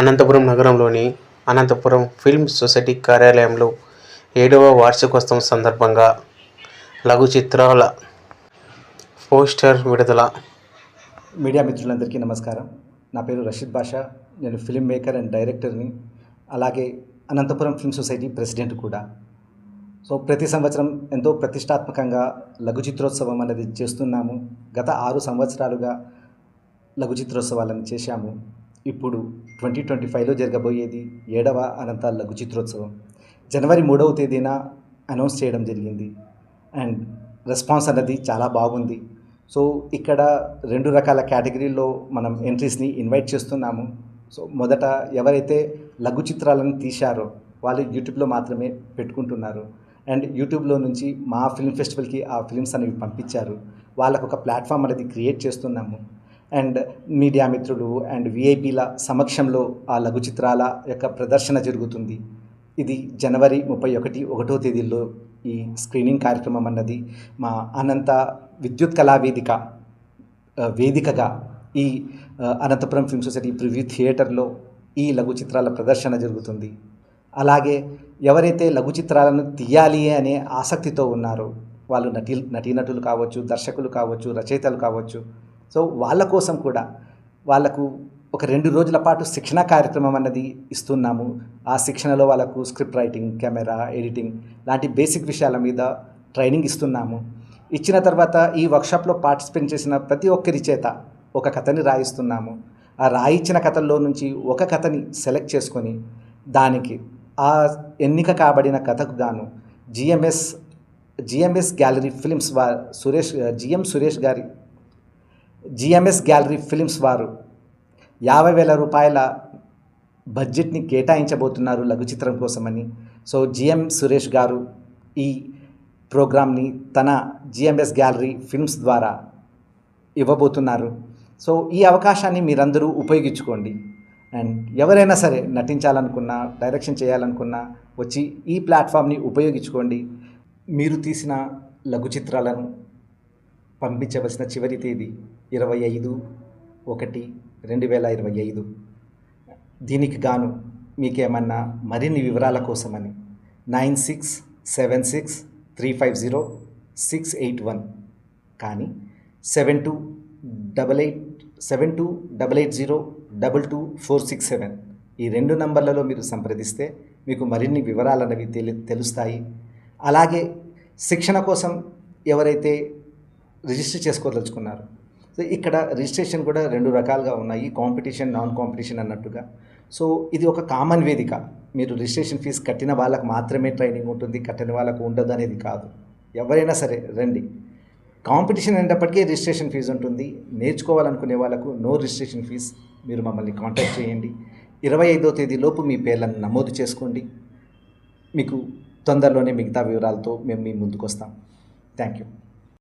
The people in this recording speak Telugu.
అనంతపురం నగరంలోని అనంతపురం ఫిల్మ్ సొసైటీ కార్యాలయంలో ఏడవ వార్షికోత్సవం సందర్భంగా లఘు చిత్రాల పోస్టర్ విడుదల. మీడియా మిత్రులందరికీ నమస్కారం. నా పేరు రషీద్ బాషా. నేను ఫిల్మ్ మేకర్ అండ్ డైరెక్టర్ని అలాగే అనంతపురం ఫిల్మ్ సొసైటీ ప్రెసిడెంట్ కూడా. సో ప్రతి సంవత్సరం ఎంతో ప్రతిష్టాత్మకంగా లఘు చిత్రోత్సవం అనేది చేస్తున్నాము. గత ఆరు సంవత్సరాలుగా లఘు చిత్రోత్సవాలను చేశాము. ఇప్పుడు ట్వంటీ ట్వంటీ ఫైవ్లో జరగబోయేది ఏడవ అనంత లఘు చిత్రోత్సవం. జనవరి మూడవ తేదీన అనౌన్స్ చేయడం జరిగింది. అండ్ రెస్పాన్స్ అన్నది చాలా బాగుంది. సో ఇక్కడ రెండు రకాల కేటగిరీల్లో మనం ఎంట్రీస్ని ఇన్వైట్ చేస్తున్నాము. సో మొదట ఎవరైతే లఘు చిత్రాలను తీశారో వాళ్ళు యూట్యూబ్లో మాత్రమే పెట్టుకుంటున్నారు. అండ్ యూట్యూబ్లో నుంచి మా ఫిల్మ్ ఫెస్టివల్కి ఆ ఫిల్మ్స్ అనేవి పంపించారు. వాళ్ళకు ఒక ప్లాట్ఫామ్ అనేది క్రియేట్ చేస్తున్నాము. అండ్ మీడియా మిత్రులు అండ్ విఐపీల సమక్షంలో ఆ లఘు చిత్రాల యొక్క ప్రదర్శన జరుగుతుంది. ఇది జనవరి ముప్పై ఒకటి ఒకటో తేదీల్లో ఈ స్క్రీనింగ్ కార్యక్రమం అన్నది మా అనంత విద్యుత్ కళా వేదిక వేదికగా ఈ అనంతపురం ఫిల్మ్ సొసైటీ ప్రివ్యూ థియేటర్లో ఈ లఘు చిత్రాల ప్రదర్శన జరుగుతుంది. అలాగే ఎవరైతే లఘు చిత్రాలను తీయాలి అనే ఆసక్తితో ఉన్నారో వాళ్ళు నటీ నటీనటులు కావచ్చు దర్శకులు కావచ్చు రచయితలు కావచ్చు సో వాళ్ళ కోసం కూడా వాళ్ళకు ఒక రెండు రోజుల పాటు శిక్షణ కార్యక్రమం అన్నది ఇస్తున్నాము. ఆ శిక్షణలో వాళ్ళకు స్క్రిప్ట్ రైటింగ్ కెమెరా ఎడిటింగ్ లాంటి బేసిక్ విషయాల మీద ట్రైనింగ్ ఇస్తున్నాము. ఇచ్చిన తర్వాత ఈ వర్క్షాప్లో పార్టిసిపేట్ చేసిన ప్రతి ఒక్కరి చేత ఒక కథని రాయిస్తున్నాము. ఆ రాయించిన కథల్లో నుంచి ఒక కథని సెలెక్ట్ చేసుకొని దానికి ఆ ఎన్నిక కాబడిన కథకు గాను జిఎంఎస్ జిఎంఎస్ గ్యాలరీ ఫిలిమ్స్ వా సురేష్ జిఎం సురేష్ గారి జిఎంఎస్ గ్యాలరీ ఫిలిమ్స్ వారు యాభై వేల రూపాయల బడ్జెట్ని కేటాయించబోతున్నారు లఘు చిత్రం కోసమని. సో జిఎం సురేష్ గారు ఈ ప్రోగ్రామ్ని తన జిఎంఎస్ గ్యాలరీ ఫిల్మ్స్ ద్వారా ఇవ్వబోతున్నారు. సో ఈ అవకాశాన్ని మీరందరూ ఉపయోగించుకోండి. అండ్ ఎవరైనా సరే నటించాలనుకున్నా డైరెక్షన్ చేయాలనుకున్నా వచ్చి ఈ ప్లాట్ఫామ్ని ఉపయోగించుకోండి. మీరు తీసిన లఘు చిత్రాలను పంపించవలసిన చివరి తేదీ ఇరవై ఐదు ఒకటి రెండు వేల ఇరవై ఐదు. దీనికి గాను మీకేమన్నా మరిన్ని వివరాల కోసమని nine six seven six three five zero six eight one కానీ seven two double eight seven two double eight zero double two four six seven ఈ రెండు నంబర్లలో మీరు సంప్రదిస్తే మీకు మరిన్ని వివరాలు అనేవి తెలి తెలుస్తాయి. అలాగే శిక్షణ కోసం ఎవరైతే రిజిస్టర్ చేసుకోదలుచుకున్నారు సో ఇక్కడ రిజిస్ట్రేషన్ కూడా రెండు రకాలుగా ఉన్నాయి. కాంపిటీషన్ నాన్ కాంపిటీషన్ అన్నట్టుగా. సో ఇది ఒక కామన్ వేదిక. మీరు రిజిస్ట్రేషన్ ఫీజు కట్టిన వాళ్ళకు మాత్రమే ట్రైనింగ్ ఉంటుంది. కట్టని వాళ్ళకు ఉండదు అనేది కాదు. ఎవరైనా సరే రండి. కాంపిటీషన్ అనేటప్పటికీ రిజిస్ట్రేషన్ ఫీజు ఉంటుంది. నేర్చుకోవాలనుకునే వాళ్ళకు నో రిజిస్ట్రేషన్ ఫీజ్ మీరు మమ్మల్ని కాంటాక్ట్ చేయండి. ఇరవై ఐదో తేదీలోపు మీ పేర్లను నమోదు చేసుకోండి. మీకు తొందరలోనే మిగతా వివరాలతో మేము మీ ముందుకు వస్తాం థ్యాంక్ యూ